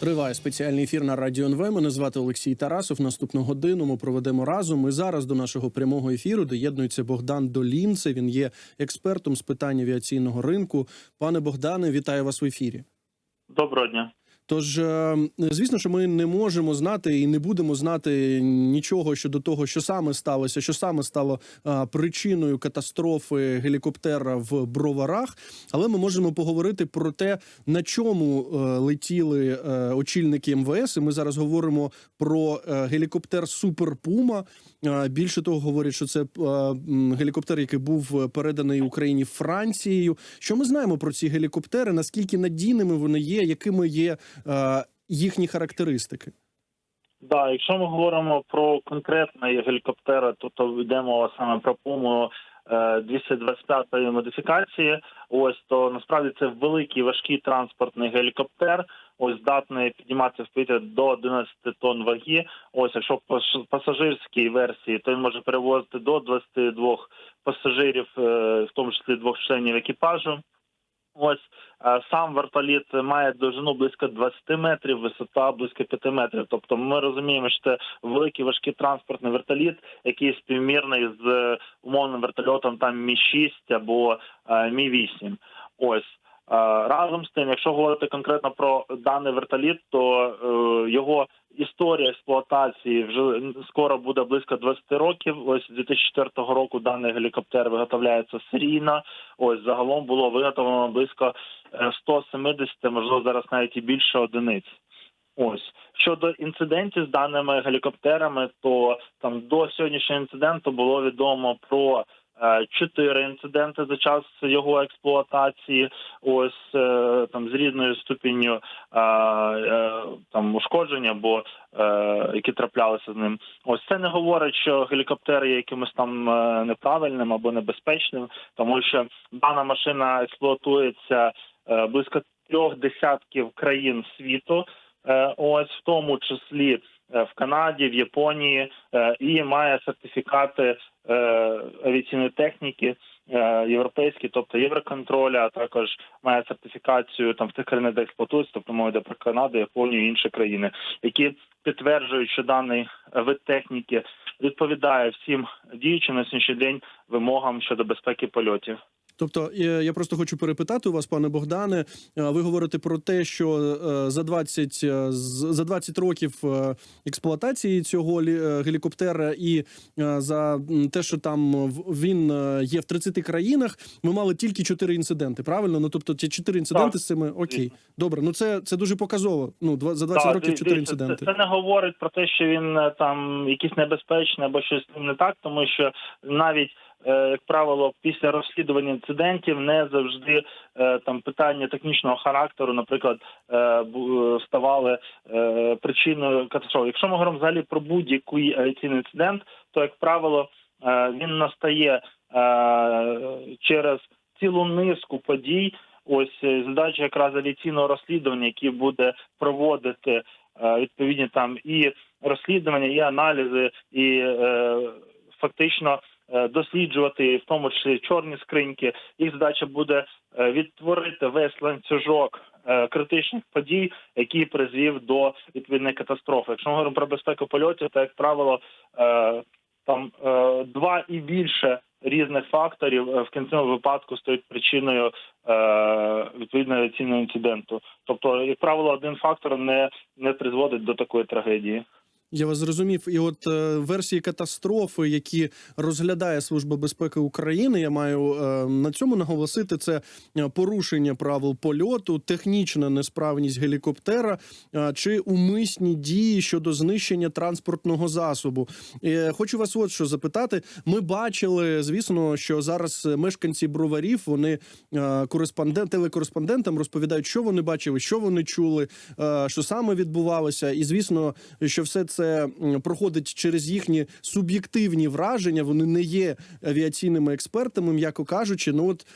Триває спеціальний ефір на радіо НВ. Мене звати Олексій Тарасов. Наступну годину ми проведемо разом. І зараз до нашого прямого ефіру доєднується Богдан Долінце. Він є експертом з питань авіаційного ринку. Пане Богдане, вітаю вас в ефірі. Доброго дня. Тож, е, звісно, що ми не можемо знати і не будемо знати нічого щодо того, що саме сталося, що саме стало е, причиною катастрофи гелікоптера в броварах. Але ми можемо поговорити про те, на чому е, летіли очільники МВС. І ми зараз говоримо про гелікоптер Супер Пума. Більше того, говорять, що це гелікоптер, який був переданий Україні Францією. Що ми знаємо про ці гелікоптери? Наскільки надійними вони є, якими є їхні характеристики? Да, якщо ми говоримо про конкретний гелікоптер, то, то йде мова саме про пуму е, 225 модифікації. Ось то насправді це великий важкий транспортний гелікоптер. Ось здатний підніматися в повітря до 11 тонн ваги. Ось якщо в пасажирській версії, то він може перевозити до 22 пасажирів, е, в тому числі двох членів екіпажу. Ось е, сам вертоліт має довжину близько 20 метрів, висота близько 5 метрів. Тобто ми розуміємо, що це великий важкий транспортний вертоліт, який співмірний з умовним вертольотом там Мі 6 або е, Мі 8 Ось. Е, Разом з тим, якщо говорити конкретно про даний вертоліт, то е, його історія експлуатації вже скоро буде близько 20 років. Ось з 2004 року даний гелікоптер виготовляється серійно. Ось загалом було виготовлено близько е, 170, можливо, зараз навіть і більше одиниць. Ось щодо інцидентів з даними гелікоптерами, то там до сьогоднішнього інциденту було відомо про е, чотири інциденти за час його експлуатації. Ось е, там з різною ступінню е, е, там ушкодження, або е, які траплялися з ним. Ось це не говорить, що гелікоптер є якимось там е, неправильним або небезпечним, тому що дана машина експлуатується е, близько трьох десятків країн світу. Е, ось в тому числі е, в Канаді, в Японії, е, і має сертифікати е, авіаційної техніки е, європейські, тобто Євроконтроля, а також має сертифікацію там в тих країнах, де експлуатується, тобто мова йде про Канаду, Японію і інші країни, які підтверджують, що даний вид техніки відповідає всім діючим на сьогоднішній день вимогам щодо безпеки польотів. Тобто, е, я просто хочу перепитати у вас, пане Богдане. е, Ви говорите про те, що е, за 20, е, з- за 20 років експлуатації цього лі- гелікоптера, і за те, що там він є в 30 країнах, ми мали тільки 4 інциденти. Правильно? Ну тобто, ті 4 інциденти Так, з цими окей. звісно. Добре, ну це це дуже показово. Ну за 20 Так, років дивіться, 4 це- інциденти. Це, це не говорить про те, що він там якийсь небезпечний або щось не так, тому що навіть як правило, після розслідування інцидентів не завжди е, там питання технічного характеру, наприклад, е, ставали е, причиною катастрофи. Якщо ми говоримо взагалі про будь-який авіаційний інцидент, то як правило е, він настає е, через цілу низку подій. Ось е, задача якраз авіаційного розслідування, яке буде проводити е, відповідні там і розслідування, і аналізи, і е, фактично е, досліджувати, в тому числі чорні скриньки. Їх задача буде е, відтворити весь ланцюжок е, критичних подій, який призвів до відповідної катастрофи. Якщо ми говоримо про безпеку польотів, то як правило е, там е, два і більше різних факторів е, в кінцевому випадку стають причиною е, відповідного авіаційного інциденту. Тобто, як правило, один фактор не, не призводить до такої трагедії. Я вас зрозумів. І от е, версії катастрофи, які розглядає Служба безпеки України, я маю е, на цьому наголосити це е, порушення правил польоту, технічна несправність гелікоптера е, чи умисні дії щодо знищення транспортного засобу. Е, хочу вас от що запитати. Ми бачили, звісно, що зараз мешканці броварів вони е, кореспондент, телекореспондентам розповідають, що вони бачили, що вони чули, е, що саме відбувалося, і звісно, що все це м, проходить через їхні суб'єктивні враження. Вони не є авіаційними експертами, м'яко кажучи. Ну от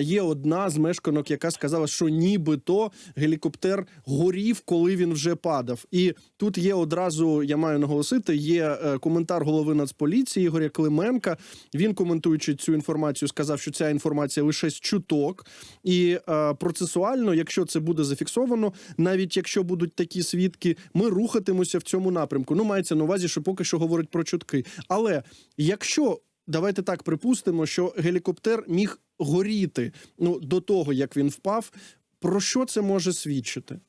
є одна з мешканок, яка сказала, що нібито гелікоптер горів, коли він вже падав. І тут є одразу, я маю наголосити, є е, коментар голови Нацполіції Ігоря Клименка. Він коментуючи цю інформацію, сказав, що ця інформація лише з чуток, і е, процесуально, якщо це буде зафіксовано, навіть якщо будуть такі свідки, ми рухатимося в цьому напрямку. Ну мається на увазі, що поки що говорить про чутки. Але якщо давайте так припустимо, що гелікоптер міг горіти ну до того, як він впав, про що це може свідчити?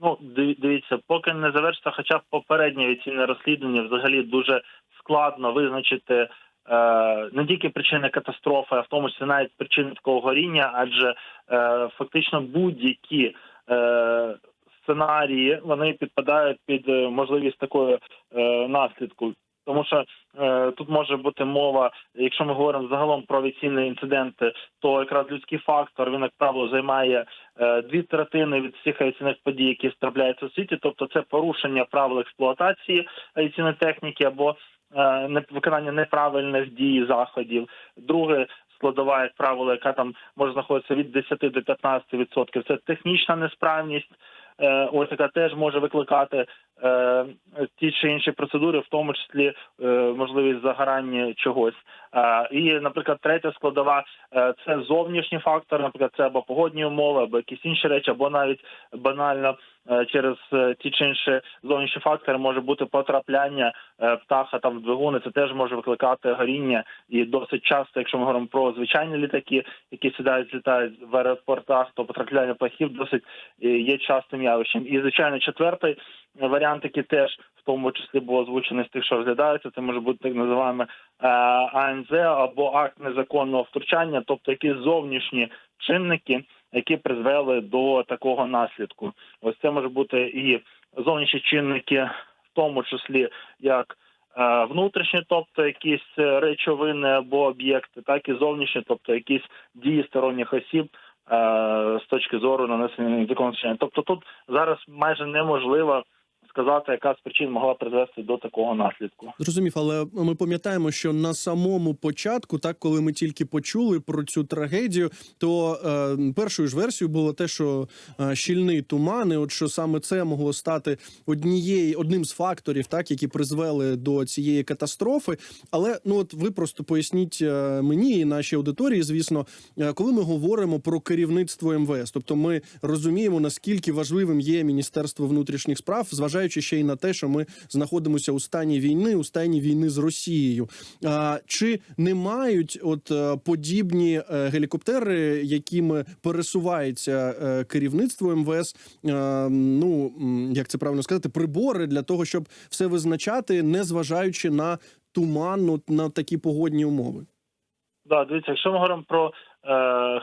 Ну, диві- дивіться, поки не завершиться хоча б попереднє авіаційне розслідування, взагалі дуже складно визначити е, не тільки причини катастрофи, а в тому числі навіть причини такого горіння, адже е, фактично будь-які е, сценарії вони підпадають під е, можливість такої е, наслідку. Тому що е, тут може бути мова, якщо ми говоримо загалом про авіаційні інциденти, то якраз людський фактор він як правило займає е, дві третини від всіх авіаційних подій, які трапляються у світі. Тобто, це порушення правил експлуатації авіаційної техніки або е, виконання неправильних дій заходів. Друге складова, як правило, яка там може знаходитися від 10 до 15 відсотків. Це технічна несправність. Е, Ось яка теж може викликати ті чи інші процедури, в тому числі е, можливість загорання чогось. Е, і, наприклад, третя складова е, це зовнішні фактори, наприклад, це або погодні умови, або якісь інші речі, або навіть банально е, через е, ті чи інші зовнішні фактори може бути потрапляння е, птаха там в двигуни. Це теж може викликати горіння, і досить часто, якщо ми говоримо про звичайні літаки, які сідають, злітають в аеропортах, то потрапляння птахів досить е, є частим явищем. І звичайно, четвертий варіант, який теж в тому числі був озвучений з тих, що розглядається, це може бути так називаємо е, АНЗ або акт незаконного втручання, тобто якісь зовнішні чинники, які призвели до такого наслідку. Ось це може бути і зовнішні чинники, в тому числі як е, внутрішні, тобто якісь е, речовини або об'єкти, так і зовнішні, тобто якісь дії сторонніх осіб. е, З точки зору нанесення законодавчання. Тобто тут зараз майже неможливо сказати, яка з причин могла призвести до такого наслідку. Зрозумів, але ми пам'ятаємо, що на самому початку, так коли ми тільки почули про цю трагедію, то е, першою ж версією було те, що е, щільний туман, і от що саме це могло стати однією одним з факторів, так які призвели до цієї катастрофи. Але ну от ви просто поясніть е, мені і нашій аудиторії, звісно, е, коли ми говоримо про керівництво МВС, тобто ми розуміємо наскільки важливим є Міністерство внутрішніх справ, зважаючи ще й на те, що ми знаходимося у стані війни, у стані війни з Росією. А, чи не мають от е, подібні е, гелікоптери, якими пересувається е, керівництво МВС? ну як це правильно сказати, прибори для того, щоб все визначати, не зважаючи на туман, на такі погодні умови? Да, дивіться, якщо ми говоримо про е,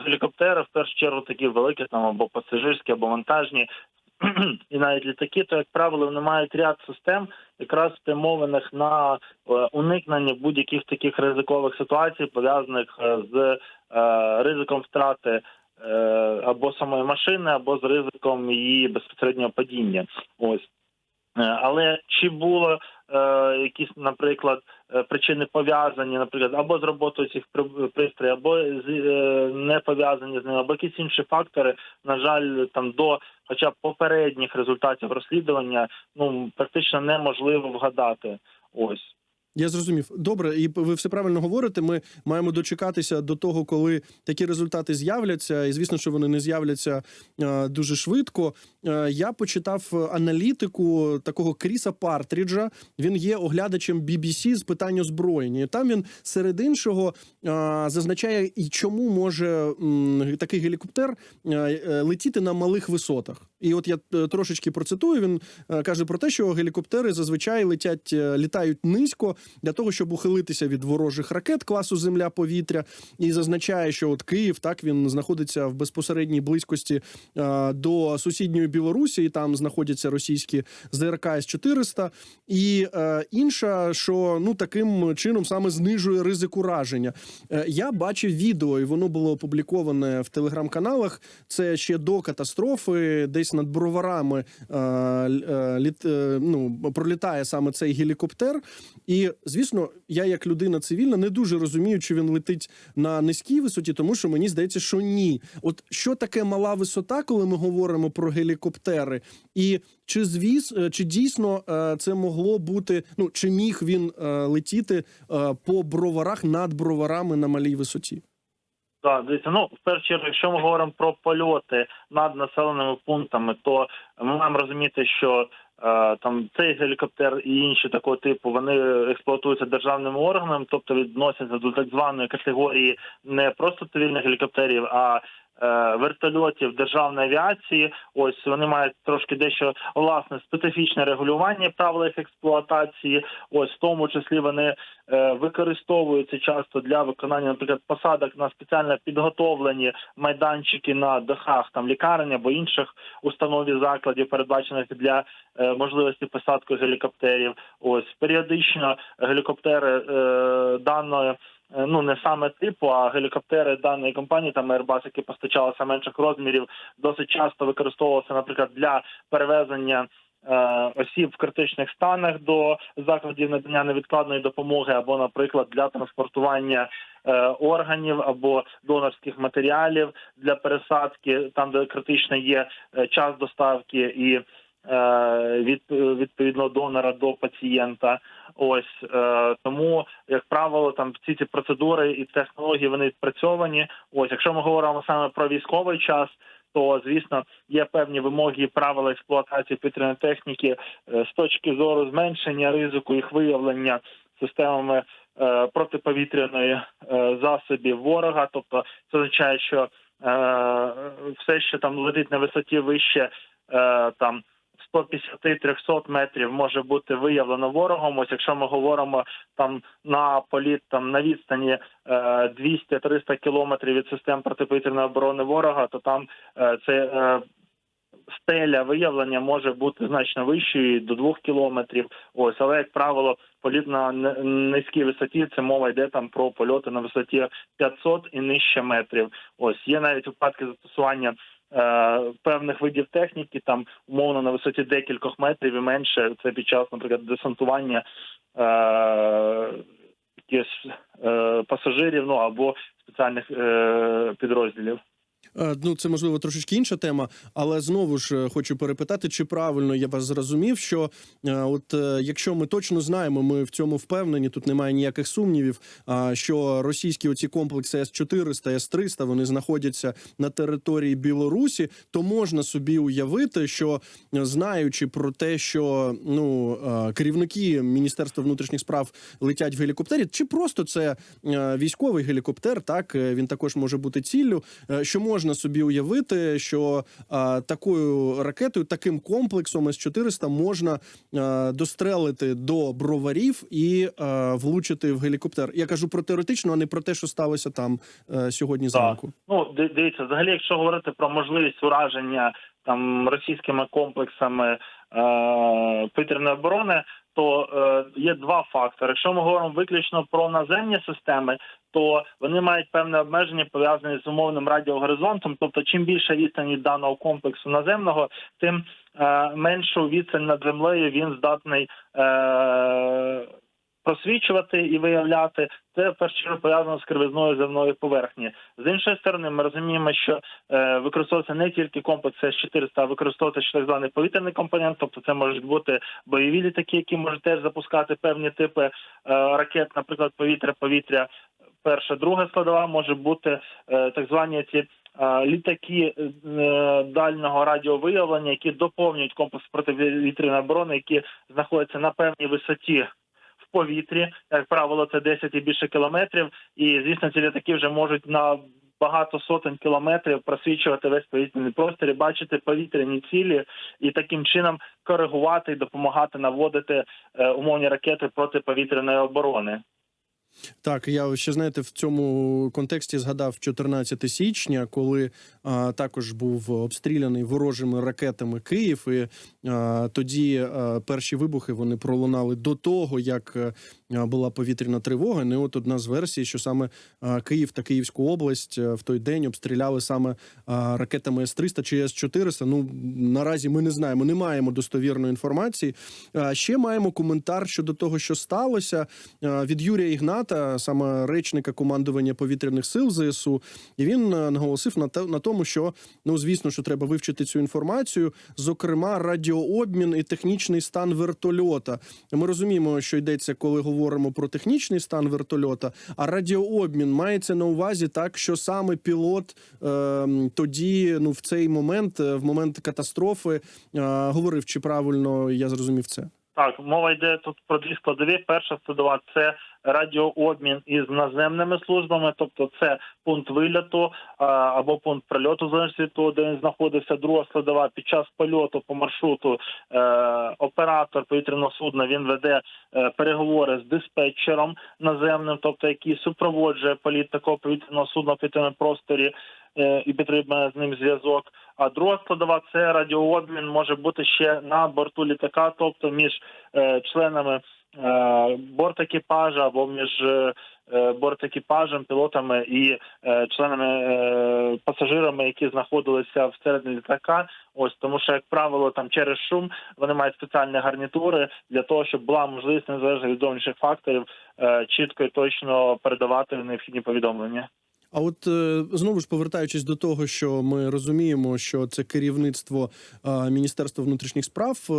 гелікоптери, в першу чергу такі великі, там або пасажирські, або вантажні, і навіть літаки, то як правило вони мають ряд систем, якраз спрямованих на е, уникнення будь-яких таких ризикових ситуацій, пов'язаних е, з е, ризиком втрати або самої машини, або з ризиком її безпосереднього падіння. Ось. Е, Але чи було е, якісь, наприклад, е, причини пов'язані, наприклад, або з роботою цих при- пристроїв, або з е, не пов'язані з ними, або якісь інші фактори, на жаль, там до хоча б попередніх результатів розслідування, ну практично неможливо вгадати. Ось. Я зрозумів. Добре, і ви все правильно говорите. Ми маємо дочекатися до того, коли такі результати з'являться. І звісно, що вони не з'являться дуже швидко. Я почитав аналітику такого Кріса Партріджа. Він є оглядачем BBC з питань озброєння. Там він серед іншого зазначає, і чому може такий гелікоптер е, летіти на малих висотах. І от я е, трошечки процитую. Він е, каже про те, що гелікоптери зазвичай летять, е, літають низько для того, щоб ухилитися від ворожих ракет класу Земля-повітря, і зазначає, що от Київ так він знаходиться в безпосередній близькості до сусідньої Білорусі, і там знаходяться російські ЗРК С-400. І е, інша, що ну таким чином саме знижує ризик ураження. Я бачив відео, і воно було опубліковане в телеграм-каналах. Це ще до катастрофи, десь десь над броварами е, е, літ, е, ну, пролітає саме цей гелікоптер. І звісно, я як людина цивільна не дуже розумію, чи він летить на низькій висоті, тому що мені здається, що ні. От що таке мала висота, коли ми говоримо про гелікоптери, і чи звіс, чи дійсно це могло бути? Ну чи міг він летіти по броварах над броварами на малій висоті? Так, дивіться, ну в першу чергу, якщо ми говоримо про польоти над населеними пунктами, то ми маємо розуміти, що е, там цей гелікоптер і інші такого типу вони експлуатуються державним органом, тобто відносяться до так званої категорії не просто цивільних гелікоптерів, а вертольотів державної авіації. Ось вони мають трошки дещо власне специфічне регулювання правил їх експлуатації. Ось в тому числі вони е, використовуються часто для виконання, наприклад, посадок на спеціально підготовлені майданчики на дахах там лікарень або інших установ і закладів, передбачених для е, можливості посадки гелікоптерів. Ось періодично гелікоптери е, даної. Е, Ну, не саме типу, а гелікоптери даної компанії, там Airbus, які постачалися менших розмірів, досить часто використовувалися, наприклад, для перевезення е, осіб в критичних станах до закладів надання невідкладної допомоги, або, наприклад, для транспортування е, органів або донорських матеріалів для пересадки, там де критично є час доставки і від відповідно донора до пацієнта. Ось е, тому, як правило, там всі ці процедури і технології вони відпрацьовані. Ось, якщо ми говоримо саме про військовий час. То звісно є певні вимоги і правила експлуатації повітряної техніки е, з точки зору зменшення ризику їх виявлення системами е, протиповітряної е, засобів ворога. Тобто це означає, що е, все, що там летить на висоті вище е, там 150-300 метрів може бути виявлено ворогом. Ось якщо ми говоримо там на політ там на відстані е, 200-300 кілометрів від систем протиповітряної оборони ворога, то там е, це е, стеля виявлення може бути значно вищою до 2 кілометрів. Ось, але як правило, політ на ни- низькій висоті це мова йде там про польоти на висоті 500 і нижче метрів. Ось є навіть випадки застосування. Е, Певних видів техніки там умовно на висоті декількох метрів і менше. Це під час, наприклад, десантування е, якихось е, пасажирів, ну або спеціальних підрозділів. Е, Ну, це можливо трошечки інша тема, але знову ж е, хочу перепитати, чи правильно я вас зрозумів, що е, от якщо ми точно знаємо, ми в цьому впевнені, тут немає ніяких сумнівів. що російські оці комплекси С 400 С 300 вони знаходяться на території Білорусі, то можна собі уявити, що знаючи про те, що ну керівники Міністерства внутрішніх справ летять в гелікоптері, чи просто це військовий гелікоптер, так він також може бути ціллю, що можна собі уявити, що е, такою ракетою, таким комплексом С-400 можна е, дострелити до броварів і е, влучити в гелікоптер. Я кажу про теоретично, а не про те, що сталося там е, сьогодні зранку. Ну дивіться, взагалі, якщо говорити про можливість ураження там російськими комплексами е, повітряної оборони, то е, є два фактори. Якщо ми говоримо виключно про наземні системи, то вони мають певне обмеження пов'язані з умовним радіогоризонтом. Тобто, чим більше відстань від даного комплексу наземного, тим е, меншу відстань над землею він здатний. Е, Просвічувати і виявляти це в першу пов'язано з кривизною земної поверхні. З іншої сторони, ми розуміємо, що е, використовується не тільки комплекс С-400, а використовується так званий повітряний компонент, тобто це можуть бути бойові літаки, які можуть теж запускати певні типи е, ракет, наприклад, повітря-повітря. Перша, друга складова може бути е, так звані ці. е, Літаки е, дальнього радіовиявлення, які доповнюють комплекс протиповітряної оборони, які знаходяться на певній висоті повітрі, як правило, це 10 і більше кілометрів. І звісно, ці літаки вже можуть на багато сотень кілометрів просвічувати весь повітряний простір, бачити повітряні цілі і таким чином коригувати і допомагати наводити е, умовні ракети протиповітряної оборони. Так, я ще знаєте, в цьому контексті згадав 14 січня, коли а, також був обстріляний ворожими ракетами Київ. І а, тоді а, перші вибухи вони пролунали до того, як була повітряна тривога. Ну, і от одна з версій, що саме Київ та Київську область е, в той день обстріляли саме ракетами С-300 чи С-400. Ну наразі ми не знаємо, не маємо достовірної інформації. Ще маємо коментар щодо того, що сталося від Юрія Ігната, саме речника командування повітряних сил ЗСУ. І він е, наголосив на на тому, що ну звісно, що треба вивчити цю інформацію, зокрема, радіообмін і технічний стан вертольота. Ми розуміємо, що йдеться, коли говоримо про технічний стан вертольота, а радіообмін мається на увазі так, що саме пілот е, тоді, ну в цей момент, е, в момент катастрофи, е, говорив, чи правильно я зрозумів це. Так, мова йде тут про дві складові. Перша складова це радіообмін із наземними службами, тобто це пункт вильоту або пункт прильоту, залежності від того, де він знаходився. Друга складова під час польоту по маршруту е, оператор повітряного судна він веде е, переговори з диспетчером наземним, тобто який супроводжує політ такого повітряного судна в повітряному просторі е, і підтримує з ним зв'язок. А друга складова це радіообмін може бути ще на борту літака, тобто між членами е, бортекіпажа або між е, е, бортекіпажем, пілотами і е, членами пасажирами, які знаходилися всередині літака. Ось тому, що як правило, там через шум вони мають спеціальні гарнітури для того, щоб була можливість незалежно від зовнішніх факторів чітко і точно передавати необхідні повідомлення. А от е, знову ж повертаючись до того, що ми розуміємо, що це керівництво Міністерства внутрішніх справ е,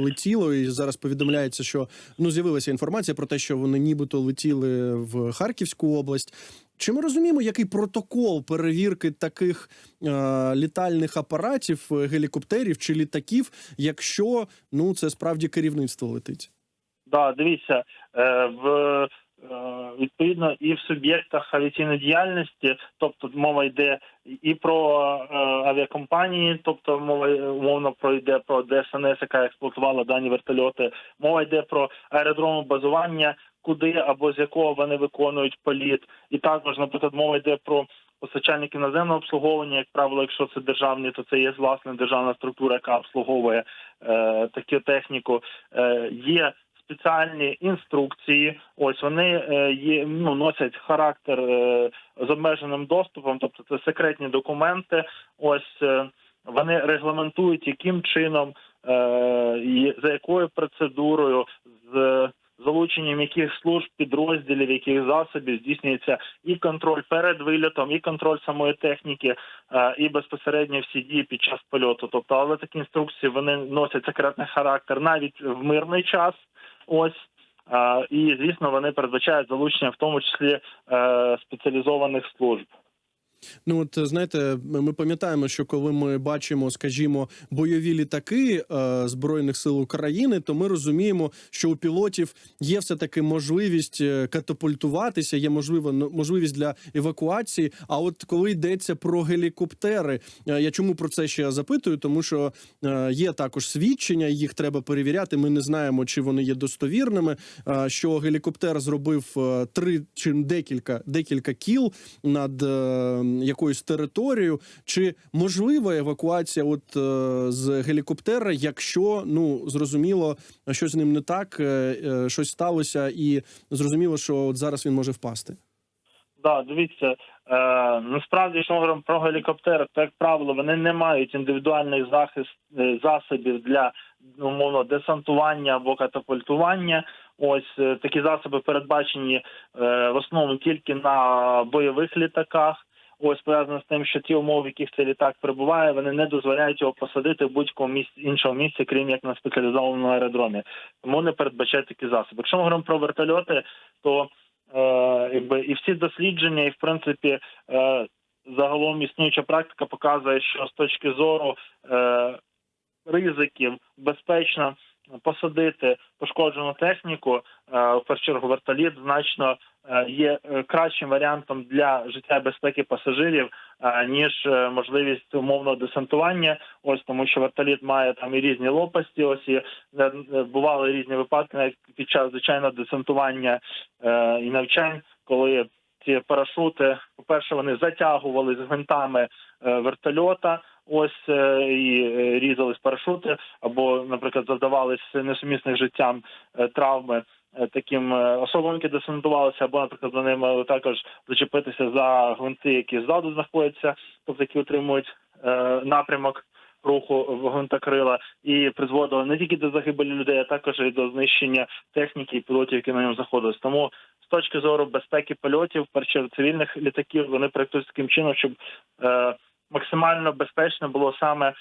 летіло, і зараз повідомляється, що ну з'явилася інформація про те, що вони нібито летіли в Харківську область. Чи ми розуміємо, який протокол перевірки таких е, літальних апаратів, е, гелікоптерів чи літаків, якщо ну це справді керівництво летить? Да, дивіться, в відповідно і в суб'єктах авіаційної діяльності, тобто мова йде і про е, авіакомпанії, тобто мова е, умовно про йде про ДСНС, яка експлуатувала дані вертольоти. Мова йде про аеродроми базування, куди або з якого вони виконують політ, і також, наприклад, мова йде про постачальників наземного обслуговування, як правило, якщо це державні, то це є власне державна структура, яка обслуговує е, таку техніку. Е, спеціальні інструкції. Ось вони е, є ну носять характер е, з обмеженим доступом, тобто це секретні документи. Ось е, вони регламентують, яким чином і за якою процедурою з залученням яких служб, підрозділів, яких засобів здійснюється і контроль перед вильотом, і контроль самої техніки, і безпосередньо всі дії під час польоту. Тобто, але такі інструкції вони носять секретний характер навіть в мирний час. Ось. І звісно, вони передбачають залучення, в тому числі е, спеціалізованих служб. Ну от знаєте, ми пам'ятаємо, що коли ми бачимо, скажімо, бойові літаки е, збройних сил України, то ми розуміємо, що у пілотів є все таки можливість е, катапультуватися, є можливо ну, можливість для евакуації. А от коли йдеться про гелікоптери, е, я чому про це ще запитую? Тому що е, є також свідчення, їх треба перевіряти. Ми не знаємо, чи вони є достовірними. е, що гелікоптер зробив е, три чи декілька декілька кіл над е, якоюсь територією. Чи можлива евакуація от е, з гелікоптера, якщо ну зрозуміло, що з ним не так, е, е, щось сталося, і зрозуміло, що от зараз він може впасти. Да, дивіться, е, насправді, якщо ми говоримо про гелікоптери, то як правило, вони не мають індивідуальних захист засобів для ну, умовно десантування або катапультування. Ось такі засоби передбачені е, в основному тільки на бойових літаках. Ось пов'язано з тим, що ті умови, в яких цей літак перебуває, вони не дозволяють його посадити в будь-якому місці іншого місця, крім як на спеціалізованому аеродромі. Тому не передбачають такі засоби. Якщо ми говоримо про вертольоти, то е, якби і всі дослідження, і в принципі е, загалом існуюча практика показує, що з точки зору е, ризиків безпечно посадити пошкоджену техніку, е, в першу вертоліт значно е, є е, кращим варіантом для життя безпеки пасажирів, ніж можливість умовного десантування. Ось тому, що вертоліт має там і різні лопасті. Ось і бували різні випадки навіть під час звичайного десантування і навчань, коли ці парашути, по перше, вони затягували з гвинтами вертольота. Ось е, і е, різались парашути, або, наприклад, завдавались несумісних життям е, травми таким особам, які десантувалися, або, наприклад, вони мали також зачепитися за гвинти, які ззаду знаходяться, тобто які утримують е, напрямок руху гвинтокрила, і призводило не тільки до загибелі людей, а також і до знищення техніки і пілотів, які на ньому знаходились. Тому з точки зору безпеки польотів, в чергу цивільних літаків, вони проектують таким чином, щоб е, максимально безпечно було саме е,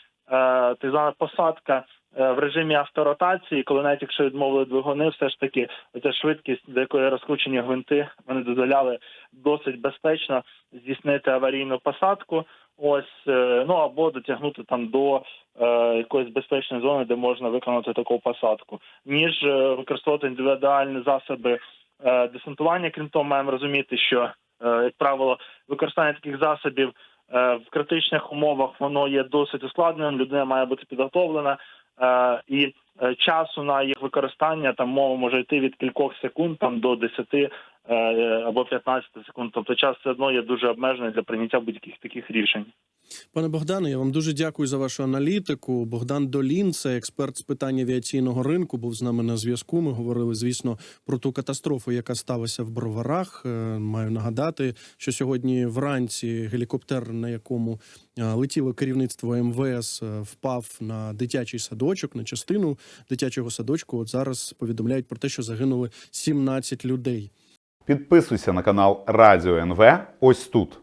так звана посадка е, в режимі авторотації, коли навіть якщо відмовили двигуни, все ж таки ця швидкість, до якої розкручені гвинти, вони дозволяли досить безпечно здійснити аварійну посадку. Ось е, ну або дотягнути там до е, якоїсь безпечної зони, де можна виконати таку посадку, ніж е, використовувати індивідуальні засоби е, десантування. Крім того, маємо розуміти, що е, як правило використання таких засобів в критичних умовах воно є досить ускладненим. Людина має бути підготовлена, е, і е, часу на їх використання там мова може йти від кількох секунд там до 10 е, або 15 секунд. Тобто час все одно є дуже обмежений для прийняття будь-яких таких рішень. Пане Богдане, я вам дуже дякую за вашу аналітику. Богдан Долін, це експерт з питань авіаційного ринку, був з нами на зв'язку. Ми говорили, звісно, про ту катастрофу, яка сталася в Броварах. Е, Маю нагадати, що сьогодні вранці гелікоптер, на якому е, летіло керівництво МВС, е, впав на дитячий садочок, на частину дитячого садочку. От зараз повідомляють про те, що загинули 17 людей. Підписуйся на канал Радіо НВ ось тут.